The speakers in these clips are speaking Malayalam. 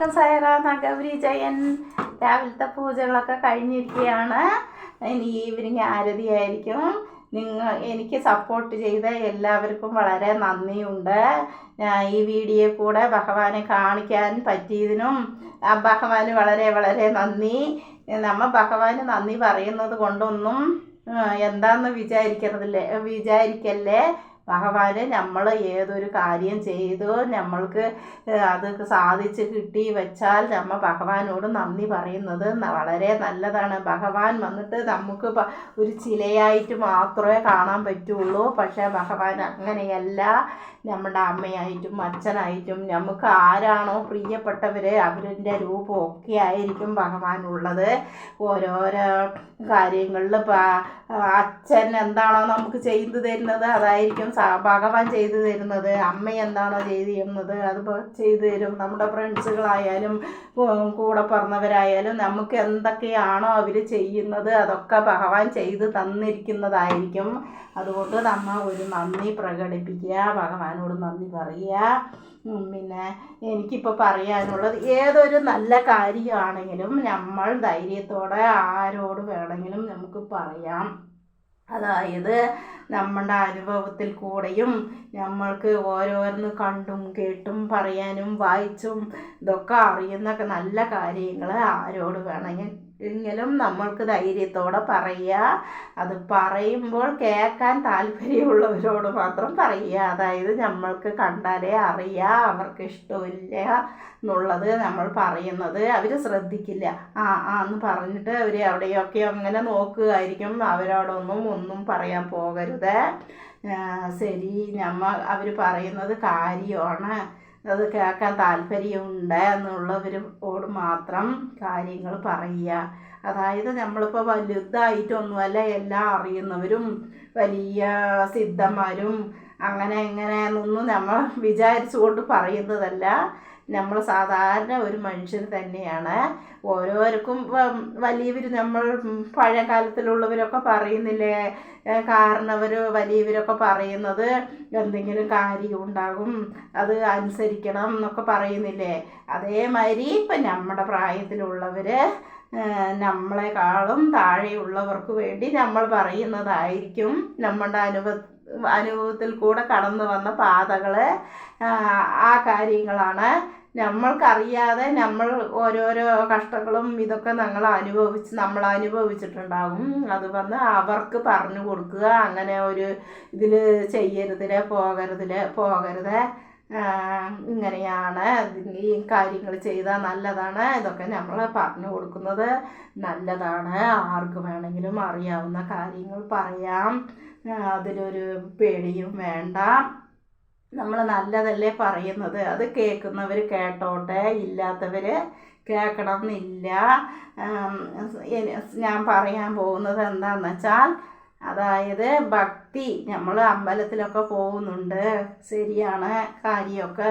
വണക്കം നഗൗരി ജയൻ. രാവിലത്തെ പൂജകളൊക്കെ കഴിഞ്ഞിരിക്കുകയാണ്. ഇനി ഈവനിങ് ആരതിയായിരിക്കും നിങ്ങൾ എനിക്ക് സപ്പോർട്ട് ചെയ്ത എല്ലാവർക്കും വളരെ നന്ദിയുണ്ട്. ഈ വീഡിയോ കൂടെ ഭഗവാനെ കാണിക്കാൻ പറ്റിയതിനും ആ ഭഗവാന് വളരെ വളരെ നന്ദി. നമ്മൾ ഭഗവാന് നന്ദി പറയുന്നത് കൊണ്ടൊന്നും എന്താണെന്ന് വിചാരിക്കരുതില്ലേ വിചാരിക്കല്ലേ? ഭഗവാന് നമ്മൾ ഏതൊരു കാര്യം ചെയ്തു നമ്മൾക്ക് അത് സാധിച്ച് കിട്ടി വെച്ചാൽ നമ്മൾ ഭഗവാനോട് നന്ദി പറയുന്നത് വളരെ നല്ലതാണ്. ഭഗവാൻ വന്നിട്ട് നമുക്ക് ഒരു ചിലയായിട്ട് മാത്രമേ കാണാൻ പറ്റുള്ളൂ. പക്ഷേ ഭഗവാൻ അങ്ങനെയല്ല. നമ്മുടെ അമ്മയായിട്ടും അച്ഛനായിട്ടും നമുക്ക് ആരാണോ പ്രിയപ്പെട്ടവർ അവരുടെ രൂപമൊക്കെ ആയിരിക്കും ഭഗവാനുള്ളത്. ഓരോരോ കാര്യങ്ങളിൽ അച്ഛൻ എന്താണോ നമുക്ക് ചെയ്തു തരുന്നത് അതായിരിക്കും ഭഗവാൻ ചെയ്തു തരുന്നത് അമ്മ എന്താണോ ചെയ്തു തരുന്നത് അത് ചെയ്തു തരും. നമ്മുടെ ഫ്രണ്ട്സുകളായാലും കൂടെ പറഞ്ഞവരായാലും നമുക്ക് എന്തൊക്കെയാണോ അവർ ചെയ്യുന്നത് അതൊക്കെ ഭഗവാൻ ചെയ്തു തന്നിരിക്കുന്നതായിരിക്കും. അതുകൊണ്ട് നമ്മൾ ഒരു നന്ദി പ്രകടിപ്പിക്കുക ഭഗവാനോട് നന്ദി പറയുക. പിന്നെ എനിക്കിപ്പോൾ പറയാനുള്ളത് ഏതൊരു നല്ല കാര്യമാണെങ്കിലും നമ്മൾ ധൈര്യത്തോടെ ആരോട് വേണമെങ്കിലും നമുക്ക് പറയാം. അതായത് നമ്മുടെ അനുഭവത്തിൽ കൂടെയും നമ്മൾക്ക് ഓരോന്ന് കണ്ടും കേട്ടും പറയാനും വായിച്ചും ഇതൊക്കെ അറിയുന്ന നല്ല കാര്യങ്ങൾ ആരോട് വേണമെങ്കിൽ എങ്കിലും നമ്മൾക്ക് ധൈര്യത്തോടെ പറയുക. അത് പറയുമ്പോൾ കേൾക്കാൻ താല്പര്യമുള്ളവരോട് മാത്രം പറയുക. അതായത് നമ്മൾക്ക് കണ്ടാലേ അറിയാം അവർക്ക് ഇഷ്ടമില്ല എന്നുള്ളത് നമ്മൾ പറയുന്നത്. അവർ ശ്രദ്ധിക്കില്ല. ആ ആ എന്ന് പറഞ്ഞിട്ട് അവർ അവിടെയൊക്കെ അങ്ങനെ നോക്കുകയായിരിക്കും. അവരോടൊന്നും ഒന്നും പറയാൻ പോകരുത്. ശരി. നമ്മ അവർ പറയുന്നത് കാര്യമാണ്. അത് കേൾക്കാൻ താല്പര്യമുണ്ട് എന്നുള്ളവരോട് മാത്രം കാര്യങ്ങൾ പറയുക. അതായത് നമ്മളിപ്പോൾ വലുതായിട്ടൊന്നുമല്ല എല്ലാം അറിയുന്നവരും വലിയ സിദ്ധന്മാരും അങ്ങനെ ഇങ്ങനെ എന്നൊന്നും നമ്മൾ വിചാരിച്ചുകൊണ്ട് പറയുന്നതല്ല. നമ്മൾ സാധാരണ ഒരു മനുഷ്യൻ തന്നെയാണ്. ഓരോരുക്കും വലിയവർ നമ്മൾ പഴയ കാലത്തിലുള്ളവരൊക്കെ പറയുന്നില്ലേ കാരണവർ വലിയവരൊക്കെ പറയുന്നത് എന്തെങ്കിലും കാര്യം ഉണ്ടാകും അത് അനുസരിക്കണം എന്നൊക്കെ പറയുന്നില്ലേ? അതേമാതിരി ഇപ്പം നമ്മുടെ പ്രായത്തിലുള്ളവർ നമ്മളെക്കാളും താഴെയുള്ളവർക്ക് വേണ്ടി നമ്മൾ പറയുന്നതായിരിക്കും. നമ്മുടെ അനുഭവ അനുഭവത്തിൽ കൂടെ കടന്നു വന്ന പാതകൾ ആ കാര്യങ്ങളാണ്. നമ്മൾക്കറിയാതെ നമ്മൾ ഓരോരോ കഷ്ടങ്ങളും ഇതൊക്കെ ഞങ്ങൾ അനുഭവിച്ച് നമ്മൾ അനുഭവിച്ചിട്ടുണ്ടാകും അത് വന്ന് അവർക്ക് പറഞ്ഞു കൊടുക്കുക. അങ്ങനെ ഒരു ഇതിൽ ചെയ്യരുതിലെ പോകരുതിലെ പോകരുത്. ഇങ്ങനെയാണ് ഈ കാര്യങ്ങൾ ചെയ്താൽ നല്ലതാണ്. ഇതൊക്കെ നമ്മൾ പറഞ്ഞു കൊടുക്കുന്നത് നല്ലതാണ്. ആർക്ക് വേണമെങ്കിലും അറിയാവുന്ന കാര്യങ്ങൾ പറയാം. അതിലൊരു പേടിയും വേണ്ട. നമ്മൾ നല്ലതല്ലേ പറയുന്നത്? അത് കേൾക്കുന്നവർ കേട്ടോട്ടെ. ഇല്ലാത്തവർ കേൾക്കണം എന്നില്ല ഞാൻ പറയാൻ പോകുന്നത് എന്താണെന്ന് വെച്ചാൽ അതായത് ഭക്തി നമ്മൾ അമ്പലത്തിലൊക്കെ പോകുന്നുണ്ട് ശരിയാണ് കാര്യമൊക്കെ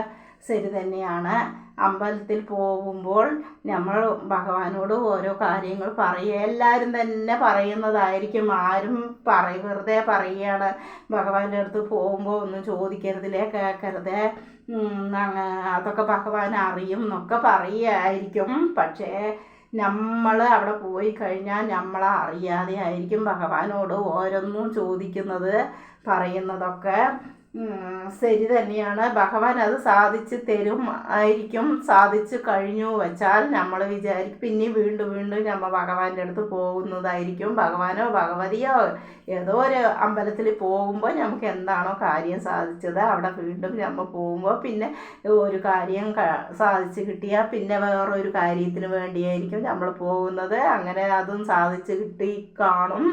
ശരി തന്നെയാണ്. അമ്പലത്തിൽ പോകുമ്പോൾ നമ്മൾ ഭഗവാനോട് ഓരോ കാര്യങ്ങൾ പറയുക. എല്ലാവരും തന്നെ പറയുന്നതായിരിക്കും. ആരും പറയ വെറുതെ പറയുകയാണ്. ഭഗവാന്റെ അടുത്ത് പോകുമ്പോൾ ഒന്നും ചോദിക്കരുതില്ലേ കേൾക്കരുത്. അതൊക്കെ ഭഗവാൻ അറിയും എന്നൊക്കെ പറയുമായിരിക്കും പക്ഷേ നമ്മൾ അവിടെ പോയി കഴിഞ്ഞാൽ നമ്മളെ അറിയാതെ ആയിരിക്കും ഭഗവാനോട് ഓരോന്നും ചോദിക്കുന്നത് പറയുന്നതൊക്കെ. ശരി തന്നെയാണ്. ഭഗവാൻ അത് സാധിച്ചു തരും ആയിരിക്കും. സാധിച്ചു കഴിഞ്ഞു വെച്ചാൽ നമ്മൾ വിചാരിക്കും പിന്നെ വീണ്ടും വീണ്ടും നമ്മൾ ഭഗവാന്റെ അടുത്ത് പോകുന്നതായിരിക്കും. ഭഗവാനോ ഭഗവതിയോ ഏതോ ഒരു അമ്പലത്തിൽ പോകുമ്പോൾ നമുക്ക് എന്താണോ കാര്യം സാധിച്ചത് അവിടെ വീണ്ടും നമ്മൾ പോകുമ്പോൾ പിന്നെ ഒരു കാര്യം സാധിച്ചു കിട്ടിയാൽ പിന്നെ വേറൊരു കാര്യത്തിന് വേണ്ടിയായിരിക്കും നമ്മൾ പോകുന്നത്. അങ്ങനെ അതും സാധിച്ചു കിട്ടി കാണും.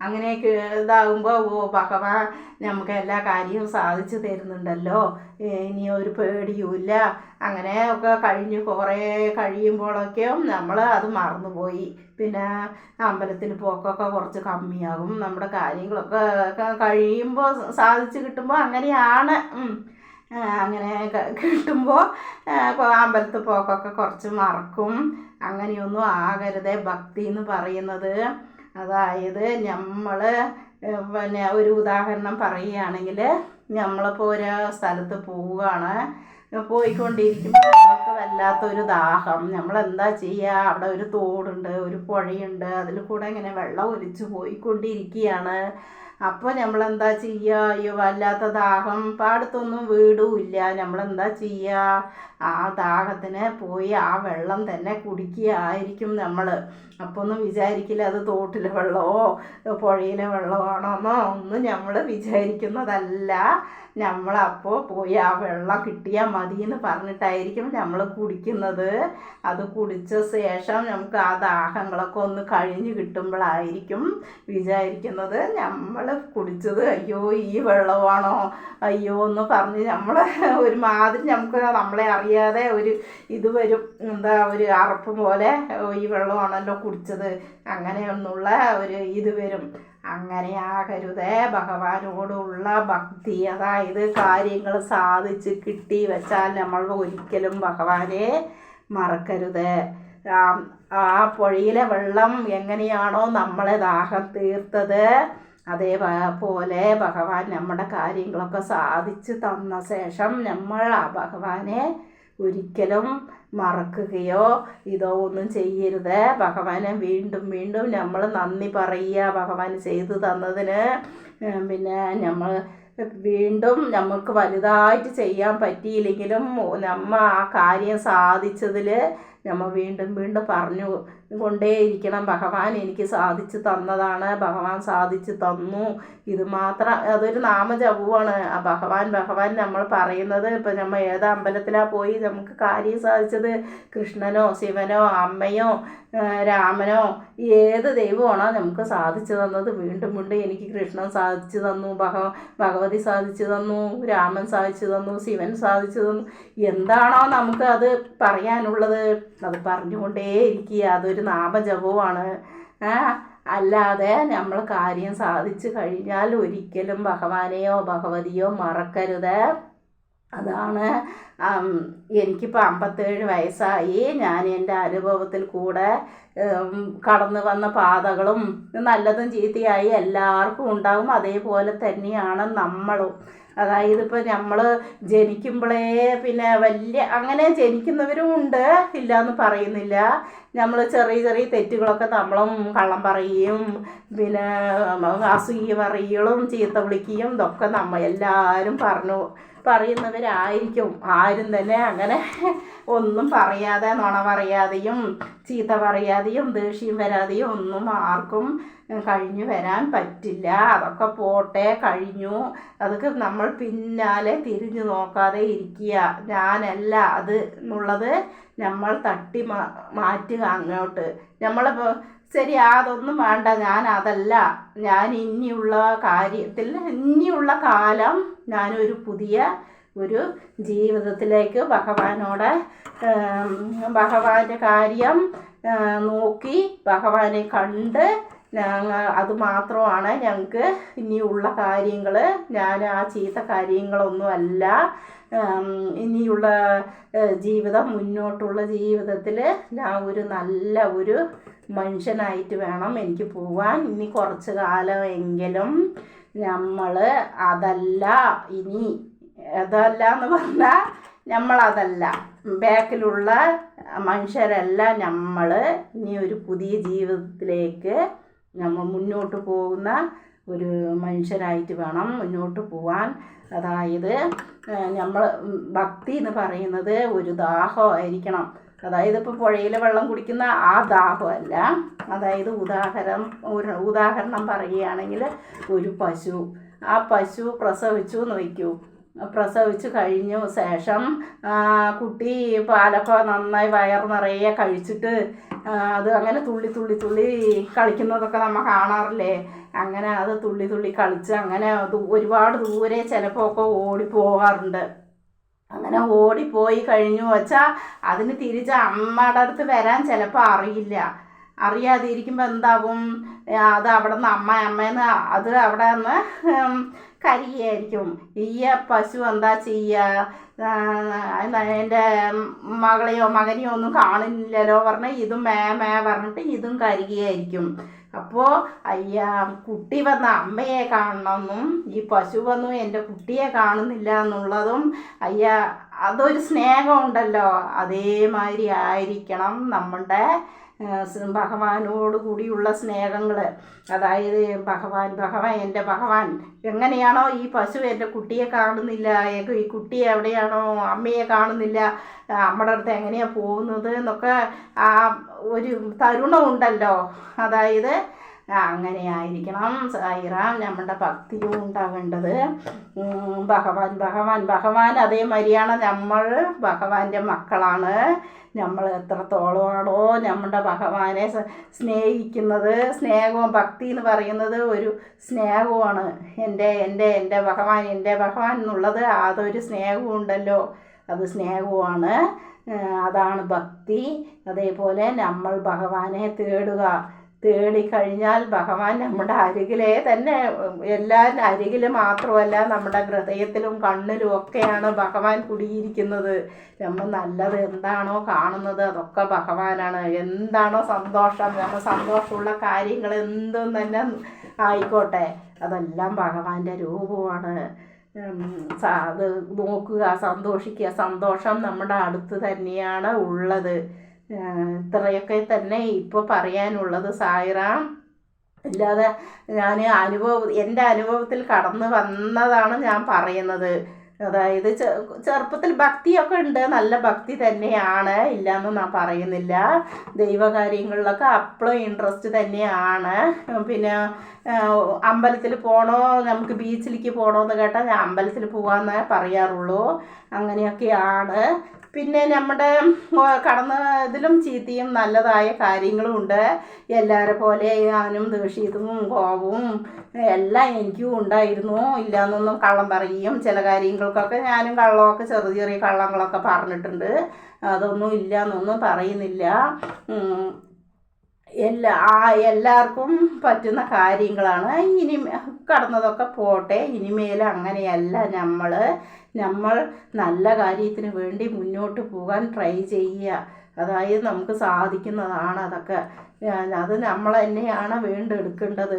അങ്ങനെയൊക്കെ ഇതാകുമ്പോൾ ഓ ഭഗവാൻ നമുക്ക് എല്ലാ കാര്യവും സാധിച്ചു തരുന്നുണ്ടല്ലോ. ഇനി ഒരു പേടിയുമില്ല. അങ്ങനെ ഒക്കെ കഴിഞ്ഞ് കുറേ കഴിയുമ്പോഴൊക്കെ നമ്മൾ അത് മറന്നുപോയി. പിന്നെ അമ്പലത്തിൽ പോക്കൊക്കെ കുറച്ച് കമ്മിയാകും. നമ്മുടെ കാര്യങ്ങളൊക്കെ കഴിയുമ്പോൾ സാധിച്ചു കിട്ടുമ്പോൾ അങ്ങനെയാണ്. അങ്ങനെ കിട്ടുമ്പോൾ അമ്പലത്തിൽ പോക്കൊക്കെ കുറച്ച് മറക്കും. അങ്ങനെയൊന്നും ആകരുതേ ഭക്തി എന്ന് പറയുന്നത്. അതായത് നമ്മൾ പിന്നെ ഒരു ഉദാഹരണം പറയുകയാണെങ്കിൽ നമ്മളിപ്പോൾ ഒരു സ്ഥലത്ത് പോവുകയാണ്. പോയിക്കൊണ്ടിരിക്കുമ്പോൾ നമുക്ക് വല്ലാത്തൊരു ദാഹം. നമ്മൾ എന്താ ചെയ്യുക അവിടെ ഒരു തോടുണ്ട് ഒരു പുഴയുണ്ട് അതിൽ കൂടെ ഇങ്ങനെ വെള്ളം ഒലിച്ച് പോയിക്കൊണ്ടിരിക്കുകയാണ്. അപ്പോൾ നമ്മളെന്താ ചെയ്യുക അയ്യോ വല്ലാത്ത ദാഹം. പാടത്തൊന്നും വീടും ഇല്ല. നമ്മൾ എന്താ ചെയ്യുക ആ ദാഹത്തിന് പോയി ആ വെള്ളം തന്നെ കുടിക്കുകയായിരിക്കും നമ്മൾ അപ്പോൾ ഒന്നും വിചാരിക്കില്ല അത് തോട്ടിലെ വെള്ളമോ പുഴയിലെ വെള്ളമാണോന്നോ? ഒന്നും നമ്മൾ വിചാരിക്കുന്നതല്ല. നമ്മളപ്പോൾ പോയി ആ വെള്ളം കിട്ടിയാൽ മതി എന്ന് പറഞ്ഞിട്ടായിരിക്കും നമ്മൾ കുടിക്കുന്നത്. അത് കുടിച്ച ശേഷം നമുക്ക് ആ ദാഹങ്ങളൊക്കെ ഒന്ന് കഴിഞ്ഞ് കിട്ടുമ്പോഴായിരിക്കും വിചാരിക്കുന്നത്. നമ്മൾ കുടിച്ചത് അയ്യോ ഈ വെള്ളമാണോ? അയ്യോ എന്ന് പറഞ്ഞ് നമ്മൾ ഒരുമാതിരി നമുക്ക് നമ്മളെ അറിയാതെ ഒരു ഇത് വരും. എന്താ ഒരു അറപ്പ് പോലെ ഈ വെള്ളമാണല്ലോ കുടിച്ചത്. അങ്ങനെയൊന്നുള്ള ഒരു ഇത് വരും. അങ്ങനെയാകരുതേ ഭഗവാനോടുള്ള ഭക്തി. അതായത് കാര്യങ്ങൾ സാധിച്ച് കിട്ടി വെച്ചാൽ നമ്മൾ ഒരിക്കലും ഭഗവാനെ മറക്കരുത്. ആ പുഴയിലെ വെള്ളം എങ്ങനെയാണോ നമ്മളെ ദാഹം തീർത്തത്. അതേപോലെ ഭഗവാൻ നമ്മുടെ കാര്യങ്ങളൊക്കെ സാധിച്ചു തന്ന ശേഷം നമ്മൾ ആ ഭഗവാനെ ഒരിക്കലും മറക്കുകയോ ഇതോ ഒന്നും ചെയ്യരുത്. ഭഗവാനെ വീണ്ടും വീണ്ടും നമ്മൾ നന്ദി പറയുക ഭഗവാൻ ചെയ്തു തന്നതിന്. പിന്നെ നമ്മൾ വീണ്ടും നമുക്ക് വലുതായിട്ട് ചെയ്യാൻ പറ്റിയില്ലെങ്കിലും നമ്മ ആ കാര്യം സാധിച്ചതിൽ നമ്മൾ വീണ്ടും വീണ്ടും പറഞ്ഞു കൊണ്ടേയിരിക്കണം. ഭഗവാൻ എനിക്ക് സാധിച്ചു തന്നതാണ്. ഭഗവാൻ സാധിച്ചു തന്നു. ഇത് മാത്രം അതൊരു നാമജപമാണ് ആ ഭഗവാൻ ഭഗവാൻ നമ്മൾ പറയുന്നത് ഇപ്പം നമ്മൾ ഏത് അമ്പലത്തിലാണ് പോയി നമുക്ക് കാര്യം സാധിച്ചത്? കൃഷ്ണനോ ശിവനോ അമ്മയോ രാമനോ ഏത് ദൈവമാണോ നമുക്ക് സാധിച്ചു തന്നത്. വീണ്ടും വീണ്ടും എനിക്ക് കൃഷ്ണൻ സാധിച്ചു തന്നു. ഭഗ ഭഗവതി സാധിച്ചു തന്നു. രാമൻ സാധിച്ചു തന്നു. ശിവൻ സാധിച്ചു തന്നു. എന്താണോ നമുക്ക് അത് പറയാനുള്ളത്? അത് പറഞ്ഞുകൊണ്ടേ ഇരിക്കുക അതൊരു നാമജപമാണ് ആ അല്ലാതെ നമ്മൾ കാര്യം സാധിച്ചു കഴിഞ്ഞാൽ ഒരിക്കലും ഭഗവാനെയോ ഭഗവതിയോ മറക്കരുത്. അതാണ് എനിക്കിപ്പോൾ അമ്പത്തേഴ് വയസ്സായി. ഞാൻ എന്റെ അനുഭവത്തിൽ കൂടെ കടന്നു വന്ന പാതകളും നല്ലതും ചീത്തയായി എല്ലാവർക്കും ഉണ്ടാകും അതേപോലെ തന്നെയാണ് നമ്മളും. അതായത് ഇപ്പോൾ നമ്മൾ ജനിക്കുമ്പോഴേ പിന്നെ വലിയ അങ്ങനെ ജനിക്കുന്നവരും ഉണ്ട്. ഇല്ല എന്ന് പറയുന്നില്ല. നമ്മൾ ചെറിയ ചെറിയ തെറ്റുകളൊക്കെ നമ്മളും കള്ളം പറയുകയും പിന്നെ അസൂയ പറയുകളും ചീത്ത വിളിക്കുകയും ഇതൊക്കെ നമ്മൾ എല്ലാവരും പറഞ്ഞു പറയുന്നവരായിരിക്കും. ആരും തന്നെ അങ്ങനെ ഒന്നും പറയാതെ നുണ പറയാതെയും ചീത്ത പറയാതെയും ദേഷ്യം വരാതെയും ഒന്നും ആർക്കും കഴിഞ്ഞു വരാൻ പറ്റില്ല. അതൊക്കെ പോട്ടെ കഴിഞ്ഞു. അതൊക്കെ നമ്മൾ പിന്നാലെ തിരിഞ്ഞു നോക്കാതെ ഇരിക്കുക. ഞാനല്ല അത് എന്നുള്ളത് നമ്മൾ തട്ടി മാറ്റുക അങ്ങോട്ട്. നമ്മൾ ശരി അതൊന്നും വേണ്ട ഞാൻ അതല്ല. ഞാൻ ഇനിയുള്ള കാര്യത്തിൽ ഇനിയുള്ള കാലം ഞാനൊരു പുതിയ ഒരു ജീവിതത്തിലേക്ക് ഭഗവാനോട് ഭഗവാന്റെ കാര്യം നോക്കി ഭഗവാനെ കണ്ട് ഞങ്ങ അത് മാത്രമാണ് ഞങ്ങൾക്ക് ഇനിയുള്ള കാര്യങ്ങൾ ഞാൻ ആ ചീത്ത കാര്യങ്ങളൊന്നുമല്ല. ഇനിയുള്ള ജീവിതം മുന്നോട്ടുള്ള ജീവിതത്തിൽ ഞാൻ ഒരു നല്ല ഒരു മനുഷ്യനായിട്ട് വേണം എനിക്ക് പോവാൻ. ഇനി കുറച്ച് കാലമെങ്കിലും നമ്മൾ അതല്ല ഇനി അതല്ല എന്ന് പറഞ്ഞാൽ നമ്മളതല്ല ബാക്കിലുള്ള മനുഷ്യരല്ല നമ്മൾ ഇനി ഒരു പുതിയ ജീവിതത്തിലേക്ക് നമ്മൾ മുന്നോട്ട് പോകുന്ന ഒരു മനുഷ്യരായിട്ട് വേണം മുന്നോട്ട് പോവാൻ. അതായത് നമ്മൾ ഭക്തി എന്ന് പറയുന്നത് ഒരു ദാഹമായിരിക്കണം അതായത് ഇപ്പോൾ പുഴയിലെ വെള്ളം കുടിക്കുന്ന ആ ദാഹമല്ല അതായത് ഉദാഹരണം ഒരു ഉദാഹരണം പറയുകയാണെങ്കിൽ ഒരു പശു. ആ പശു പ്രസവിച്ചു എന്ന് വയ്ക്കൂ. പ്രസവിച്ച് കഴിഞ്ഞു. ശേഷം കുട്ടി പാലൊക്കെ നന്നായി വയർ നിറയെ കഴിച്ചിട്ട് അത് അങ്ങനെ തുള്ളി തുള്ളി തുള്ളി കളിക്കുന്നതൊക്കെ നമ്മൾ കാണാറില്ലേ? അങ്ങനെ അത് തുള്ളി തുള്ളി കളിച്ച് അങ്ങനെ ഒരുപാട് ദൂരെ ചിലപ്പോൾ ഒക്കെ ഓടി പോകാറുണ്ട് അങ്ങനെ ഓടിപ്പോയി കഴിഞ്ഞു വച്ചാൽ അതിന് തിരിച്ച് അമ്മയുടെ അടുത്ത് വരാൻ ചിലപ്പോൾ അറിയില്ല. അറിയാതെ ഇരിക്കുമ്പോൾ എന്താവും അത് അവിടെ നിന്ന് അമ്മ അമ്മേന്ന് അത് അവിടെ നിന്ന് കരിയായിരിക്കും. ഈ പശു എന്താ ചെയ്യുക എന്റെ മകളെയോ മകനെയോ ഒന്നും കാണില്ലല്ലോ പറഞ്ഞ് ഇതും മേ മേ പറഞ്ഞിട്ട് ഇതും കരികയായിരിക്കും. അപ്പോൾ അയ്യ കുട്ടി വന്ന അമ്മയെ കാണണമെന്നും ഈ പശു വന്നു എന്റെ കുട്ടിയെ കാണുന്നില്ല എന്നുള്ളതും അയ്യ അതൊരു സ്നേഹമുണ്ടല്ലോ അതേമാതിരി ആയിരിക്കണം നമ്മുടെ ഭഗവാനോട് കൂടിയുള്ള സ്നേഹങ്ങൾ അതായത് ഭഗവാൻ ഭഗവാൻ എന്റെ ഭഗവാൻ എങ്ങനെയാണോ ഈ പശു എന്റെ കുട്ടിയെ കാണുന്നില്ല ഈ കുട്ടി എവിടെയാണോ അമ്മയെ കാണുന്നില്ല അമ്മയുടെ അടുത്ത് എങ്ങനെയാണ് പോകുന്നത് എന്നൊക്കെ ആ ഒരു തരുണമുണ്ടല്ലോ. അതായത് ആ, അങ്ങനെ ആയിരിക്കണം സായിറാം നമ്മുടെ ഭക്തിയും ഉണ്ടാകേണ്ടത് ഭഗവാൻ ഭഗവാൻ ഭഗവാൻ അതേ അതേമാതിരിയാണ് നമ്മൾ. ഭഗവാന്റെ മക്കളാണ്. നമ്മൾ എത്രത്തോളമാണോ നമ്മുടെ ഭഗവാനെ സ്നേഹിക്കുന്നത്. സ്നേഹവും ഭക്തി എന്ന് പറയുന്നത് ഒരു സ്നേഹമാണ് എന്റെ എന്റെ എന്റെ ഭഗവാൻ എന്റെ ഭഗവാൻ എന്നുള്ളത് അതൊരു സ്നേഹവും ഉണ്ടല്ലോ. അത് സ്നേഹവുമാണ്. അതാണ് ഭക്തി. അതേപോലെ നമ്മൾ ഭഗവാനെ തേടുക. തേടിക്കഴിഞ്ഞാൽ ഭഗവാൻ നമ്മുടെ അരികിലെ തന്നെ എല്ലാ അരികിൽ മാത്രമല്ല നമ്മുടെ ഹൃദയത്തിലും കണ്ണിലും ഒക്കെയാണ് ഭഗവാൻ കുടിയിരിക്കുന്നത്. നമ്മൾ നല്ലത് എന്താണോ കാണുന്നത് അതൊക്കെ ഭഗവാനാണ്. എന്താണോ സന്തോഷം നമ്മൾ സന്തോഷമുള്ള കാര്യങ്ങൾ എന്തും തന്നെ ആയിക്കോട്ടെ. അതെല്ലാം ഭഗവാന്റെ രൂപമാണ്. അത് നോക്കുക സന്തോഷിക്കുക. സന്തോഷം നമ്മുടെ അടുത്ത് തന്നെയാണ് ഉള്ളത്. ഇത്രയൊക്കെ തന്നെ ഇപ്പോൾ പറയാനുള്ളത് സായിറാം. അല്ലാതെ ഞാൻ അനുഭവ എന്റെ അനുഭവത്തിൽ കടന്നു വന്നതാണ് ഞാൻ പറയുന്നത്. അതായത് ചെറുപ്പത്തിൽ ഭക്തിയൊക്കെ ഉണ്ട്. നല്ല ഭക്തി തന്നെയാണ്. ഇല്ലയെന്ന് ഞാൻ പറയുന്നില്ല. ദൈവകാര്യങ്ങളിലൊക്കെ അപ്പോഴും ഇൻട്രസ്റ്റ് തന്നെയാണ്. പിന്നെ അമ്പലത്തിൽ പോകണോ നമുക്ക് ബീച്ചിലേക്ക് പോകണോ എന്ന് കേട്ടാൽ ഞാൻ അമ്പലത്തിൽ പോകാമെന്നേ പറയാറുള്ളൂ. അങ്ങനെയൊക്കെയാണ്. പിന്നെ നമ്മുടെ കടന്ന് ഇതിലും ചീത്തയും നല്ലതായ കാര്യങ്ങളും ഉണ്ട് എല്ലാവരെ പോലെ ഞാനും ദേഷ്യതും കോപവും എല്ലാം എനിക്കും ഉണ്ടായിരുന്നു. ഇല്ലയെന്നൊന്നും കള്ളം പറയും. ചില കാര്യങ്ങൾക്കൊക്കെ ഞാനും കള്ളമൊക്കെ ചെറിയ ചെറിയ കള്ളങ്ങളൊക്കെ പറഞ്ഞിട്ടുണ്ട്. അതൊന്നും ഇല്ല എന്നൊന്നും പറയുന്നില്ല എല്ലാ എല്ലാവർക്കും പറ്റുന്ന കാര്യങ്ങളാണ്. ഇനി കടന്നതൊക്കെ പോട്ടെ. ഇനിമേൽ അങ്ങനെയല്ല നമ്മൾ നമ്മൾ നല്ല കാര്യത്തിന് വേണ്ടി മുന്നോട്ട് പോകാൻ ട്രൈ ചെയ്യുക. അതായത് നമുക്ക് സാധിക്കുന്നതാണ് അതൊക്കെ. അത് നമ്മൾ തന്നെയാണ് വീണ്ടെടുക്കേണ്ടത്.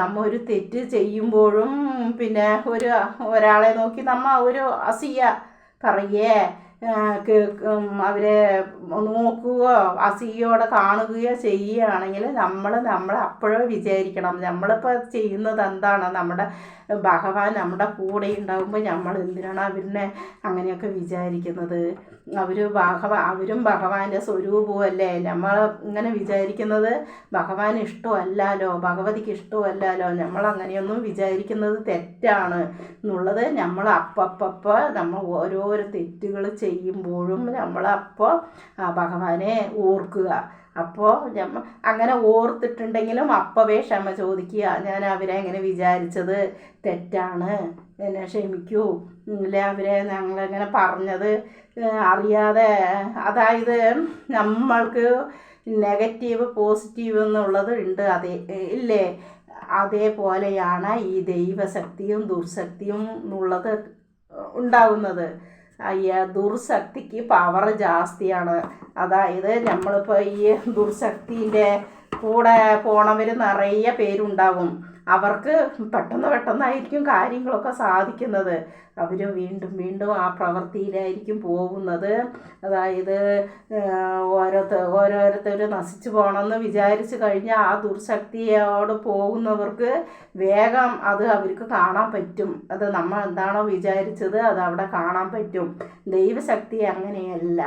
നമ്മ ഒരു തെറ്റ് ചെയ്യുമ്പോഴും പിന്നെ ഒരു ഒരാളെ നോക്കി നമ്മ ഒരു അസിയ പറയേ കേൾക്കും അവരെ നോക്കുകയോ അസിയോടെ കാണുകയോ ചെയ്യുകയാണെങ്കിൽ നമ്മൾ നമ്മൾ അപ്പോഴേ വിചാരിക്കണം. നമ്മളിപ്പോൾ ചെയ്യുന്നത് എന്താണ്? നമ്മുടെ ഭഗവാൻ നമ്മുടെ കൂടെ ഉണ്ടാകുമ്പോൾ നമ്മൾ എന്തിനാണ് അവരിനെ അങ്ങനെയൊക്കെ വിചാരിക്കുന്നത്? അവർ ഭഗവ അവരും ഭഗവാന്റെ സ്വരൂപമല്ലേ നമ്മൾ ഇങ്ങനെ വിചാരിക്കുന്നത് ഭഗവാൻ ഇഷ്ടമല്ലല്ലോ ഭഗവതിക്ക് ഇഷ്ടമല്ലല്ലോ. നമ്മൾ അങ്ങനെയൊന്നും വിചാരിക്കുന്നത് തെറ്റാണ് എന്നുള്ളത് നമ്മൾ അപ്പപ്പപ്പോൾ നമ്മൾ ഓരോരോ തെറ്റുകൾ ചെയ്യുമ്പോഴും നമ്മൾ അപ്പോൾ ഭഗവാനെ ഓർക്കുക. അപ്പോൾ അങ്ങനെ ഓർത്തിട്ടുണ്ടെങ്കിലും അപ്പവേ ക്ഷമ ചോദിക്കുക. ഞാൻ അവരെ അങ്ങനെ വിചാരിച്ചത് തെറ്റാണ്. എന്നെ ക്ഷമിക്കൂ. ഇല്ല അവരെ ഞങ്ങളങ്ങനെ പറഞ്ഞത് അറിയാതെ അതായത് നമ്മൾക്ക് നെഗറ്റീവ് പോസിറ്റീവ് എന്നുള്ളത് ഉണ്ട്. അതേ ഇല്ലേ? അതേപോലെയാണ് ഈ ദൈവശക്തിയും ദുർശക്തിയും എന്നുള്ളത് ഉണ്ടാകുന്നത് അയ്യ ദുർശക്തിക്ക് പവർ ജാസ്തിയാണ്. അതായത് നമ്മളിപ്പോൾ ഈ ദുർശക്തിന്റെ കൂടെ പോണവർ നിറയെ പേരുണ്ടാവും അവർക്ക് പെട്ടെന്ന് പെട്ടെന്നായിരിക്കും കാര്യങ്ങളൊക്കെ സാധിക്കുന്നത്. അവർ വീണ്ടും വീണ്ടും ആ പ്രവൃത്തിയിലായിരിക്കും പോകുന്നത്. അതായത് ഓരോരുത്തർ ഓരോരുത്തർ നശിച്ചു പോകണമെന്ന് വിചാരിച്ച് കഴിഞ്ഞാൽ ആ ദുർശക്തിയോട് പോകുന്നവർക്ക് വേഗം അത് അവർക്ക് കാണാൻ പറ്റും. അത് നമ്മൾ എന്താണോ വിചാരിച്ചത് അത് അവിടെ കാണാൻ പറ്റും. ദൈവശക്തി അങ്ങനെയല്ല.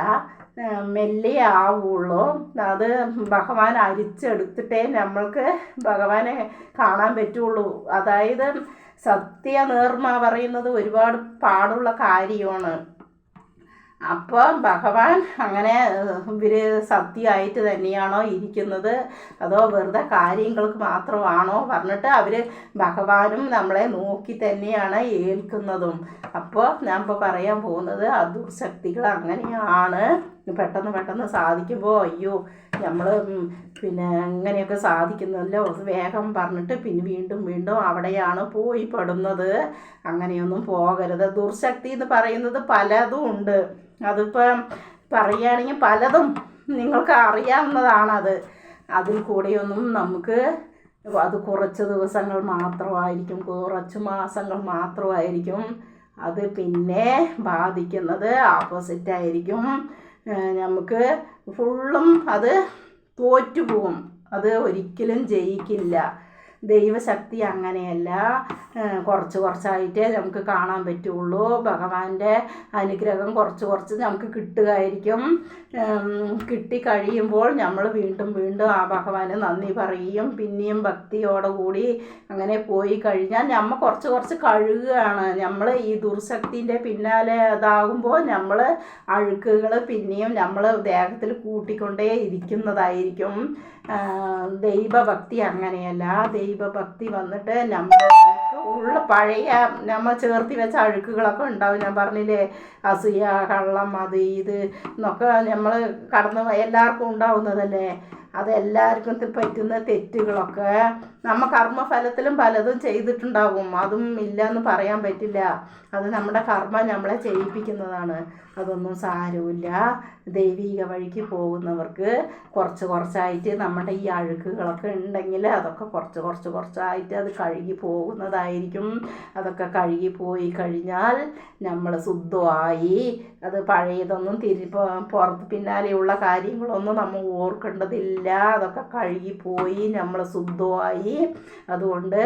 മെല്ലെ ആവുള്ളൂ. അത് ഭഗവാൻ അരിച്ചെടുത്തിട്ടേ നമ്മൾക്ക് ഭഗവാനെ കാണാൻ പറ്റുള്ളൂ. അതായത് സത്യനേർമ്മ പറയുന്നത് ഒരുപാട് പാടുള്ള കാര്യമാണ്. അപ്പോൾ ഭഗവാൻ അങ്ങനെ ഇവർ സത്യമായിട്ട് തന്നെയാണോ ഇരിക്കുന്നത്? അതോ വെറുതെ കാര്യങ്ങൾക്ക് മാത്രമാണോ പറഞ്ഞിട്ട് അവർ ഭഗവാനും നമ്മളെ നോക്കി തന്നെയാണ് ഏൽക്കുന്നതും. അപ്പോൾ ഞാൻ ഇപ്പോൾ പറയാൻ പോകുന്നത് ആ ദുർശക്തികൾ അങ്ങനെയാണ്. പെട്ടെന്ന് പെട്ടെന്ന് സാധിക്കുമ്പോൾ അയ്യോ നമ്മൾ പിന്നെ അങ്ങനെയൊക്കെ സാധിക്കുന്നല്ലോ. വേഗം പറഞ്ഞിട്ട് പിന്നെ വീണ്ടും വീണ്ടും അവിടെയാണ് പോയി പെടുന്നത്. അങ്ങനെയൊന്നും പോകരുത്. ദുർശക്തി എന്ന് പറയുന്നത് പലതും ഉണ്ട്. അതിപ്പം പറയുകയാണെങ്കിൽ പലതും നിങ്ങൾക്ക് അറിയാവുന്നതാണത്. അതിൽ കൂടെയൊന്നും നമുക്ക് അത് കുറച്ച് ദിവസങ്ങൾ മാത്രമായിരിക്കും കുറച്ച് മാസങ്ങൾ മാത്രമായിരിക്കും അത് പിന്നെ ബാധിക്കുന്നത് ഏഹ് നമുക്ക് ഫുള്ളും അത് തോറ്റു പോകും അത് ഒരിക്കലും ജയിക്കില്ല. ദൈവശക്തി അങ്ങനെയല്ല. കുറച്ച് കുറച്ചായിട്ടേ നമുക്ക് കാണാൻ പറ്റുള്ളൂ. ഭഗവാന്റെ അനുഗ്രഹം കുറച്ച് കുറച്ച് നമുക്ക് കിട്ടുകയായിരിക്കും കിട്ടി കിട്ടിക്കഴിയുമ്പോൾ നമ്മൾ വീണ്ടും വീണ്ടും ആ ഭഗവാന് നന്ദി പറയും. പിന്നെയും ഭക്തിയോടുകൂടി അങ്ങനെ പോയി കഴിഞ്ഞാൽ നമ്മൾ കുറച്ച് കുറച്ച് കഴുകുകയാണ്. നമ്മൾ ഈ ദുർശക്തിന്റെ പിന്നാലെ അതാകുമ്പോൾ നമ്മൾ അഴുക്കുകൾ പിന്നെയും നമ്മൾ ദേഹത്തിൽ കൂട്ടിക്കൊണ്ടേ ഇരിക്കുന്നതായിരിക്കും. ദൈവഭക്തി അങ്ങനെയല്ല. ദൈവഭക്തി വന്നിട്ട് നമ്മൾക്ക് ഉള്ള പഴയ നമ്മൾ ചേർത്തി വെച്ച അഴുക്കുകളൊക്കെ ഉണ്ടാവും. ഞാൻ പറഞ്ഞില്ലേ അസൂയ കള്ളം അത് ഇത് എന്നൊക്കെ നമ്മൾ കടന്ന് എല്ലാവർക്കും ഉണ്ടാവുന്നതല്ലേ? അതെല്ലാവർക്കും പറ്റുന്ന തെറ്റുകളൊക്കെ നമ്മ കർമ്മഫലത്തിലും പലതും ചെയ്തിട്ടുണ്ടാകും അതും ഇല്ല എന്ന് പറയാൻ പറ്റില്ല. അത് നമ്മുടെ കർമ്മ നമ്മളെ ചെയ്യിപ്പിക്കുന്നതാണ്. അതൊന്നും സാരമില്ല. ദൈവിക വഴിക്ക് പോകുന്നവർക്ക് കുറച്ച് കുറച്ചായിട്ട് നമ്മുടെ ഈ അഴുക്കുകളൊക്കെ ഉണ്ടെങ്കിൽ അതൊക്കെ കുറച്ച് കുറച്ച് കുറച്ചായിട്ട് അത് കഴുകി പോകുന്നതായിരിക്കും. അതൊക്കെ കഴുകി പോയി കഴിഞ്ഞാൽ നമ്മൾ ശുദ്ധമായി അത് പഴയതൊന്നും തിരി പുറത്ത് പിന്നാലെയുള്ള കാര്യങ്ങളൊന്നും നമ്മൾ ഓർക്കേണ്ടതില്ല. അതൊക്കെ കഴുകി പോയി നമ്മൾ ശുദ്ധമായി അതുകൊണ്ട്